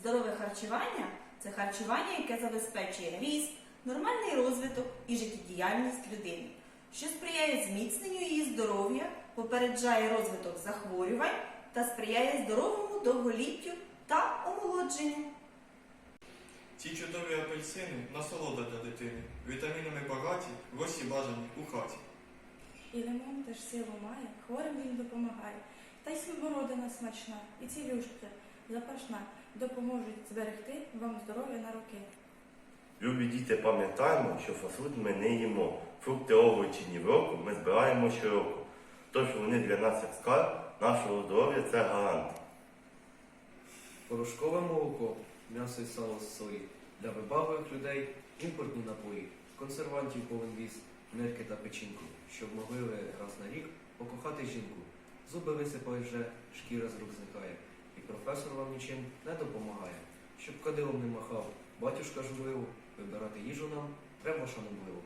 Здорове харчування це харчування, яке забезпечує ріст, нормальний розвиток і життєдіяльність людини, що сприяє зміцненню її здоров'я, попереджає розвиток захворювань та сприяє здоровому довголіттю та омолодженню. Ці чудові апельсини насолода для дитини. Вітамінами багаті, гості бажані у хаті. І лимон теж силу має, хворим він допомагає. Та й смородина смачна, і цілюща, запашна, допоможуть зберегти вам здоров'я на роки. Любі діти, пам'ятаємо, що фастфуд ми не їмо. Фрукти, овочі ні в року ми збираємо щороку. Тож вони для нас як скарб, нашого здоров'я це гарант. Порошкове молоко, м'ясо і сало з сої. Для вибагливих людей імпортні напої, консервантів повен віз, нирки та печінку, щоб могли ви раз на рік покохати жінку. Зуби висипали вже, шкіра з рук зникає, і професор вам нічим не допомагає. Щоб кадилом не махав, батюшка журливо, вибирати їжу нам треба шанобливо.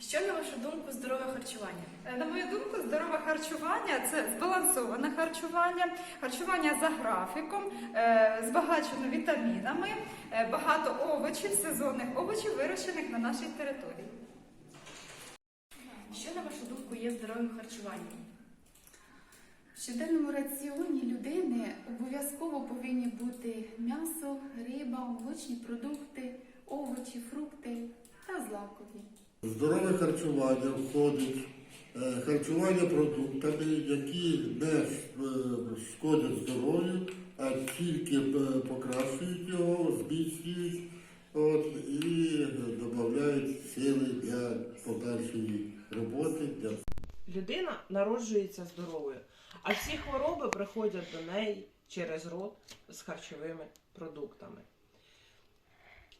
Що, на вашу думку, здорове харчування? Е, На мою думку, здорове харчування це збалансоване харчування, харчування за графіком, е, збагачено вітамінами, е, багато овочів, сезонних овочів, вирощених на нашій території. Що, на вашу думку, є здоровим харчуванням? В щоденному раціоні людини обов'язково повинні бути м'ясо, риба, молочні продукти, овочі, фрукти та злакові. Здорове харчування входить е, харчування продуктами, які не е, шкодять здоров'ю, а тільки е, покращують його, зміцнюють от, і додають сили для подальшої народжується здоровою, а всі хвороби приходять до неї через рот з харчовими продуктами.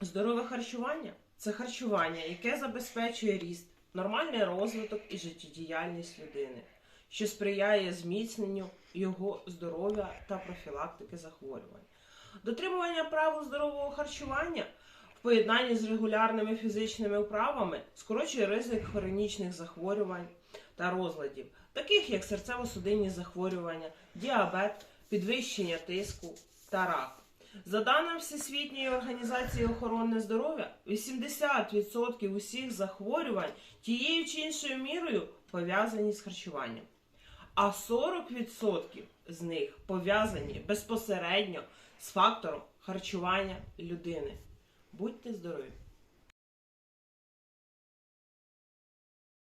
Здорове харчування це харчування, яке забезпечує ріст, нормальний розвиток і життєдіяльність людини, що сприяє зміцненню його здоров'я та профілактики захворювань. Дотримування правил здорового харчування в поєднанні з регулярними фізичними вправами скорочує ризик хронічних захворювань та розладів, таких як серцево-судинні захворювання, діабет, підвищення тиску та рак. За даними Всесвітньої організації охорони здоров'я, 80% усіх захворювань тією чи іншою мірою пов'язані з харчуванням, а 40% з них пов'язані безпосередньо з фактором харчування людини. Будьте здорові!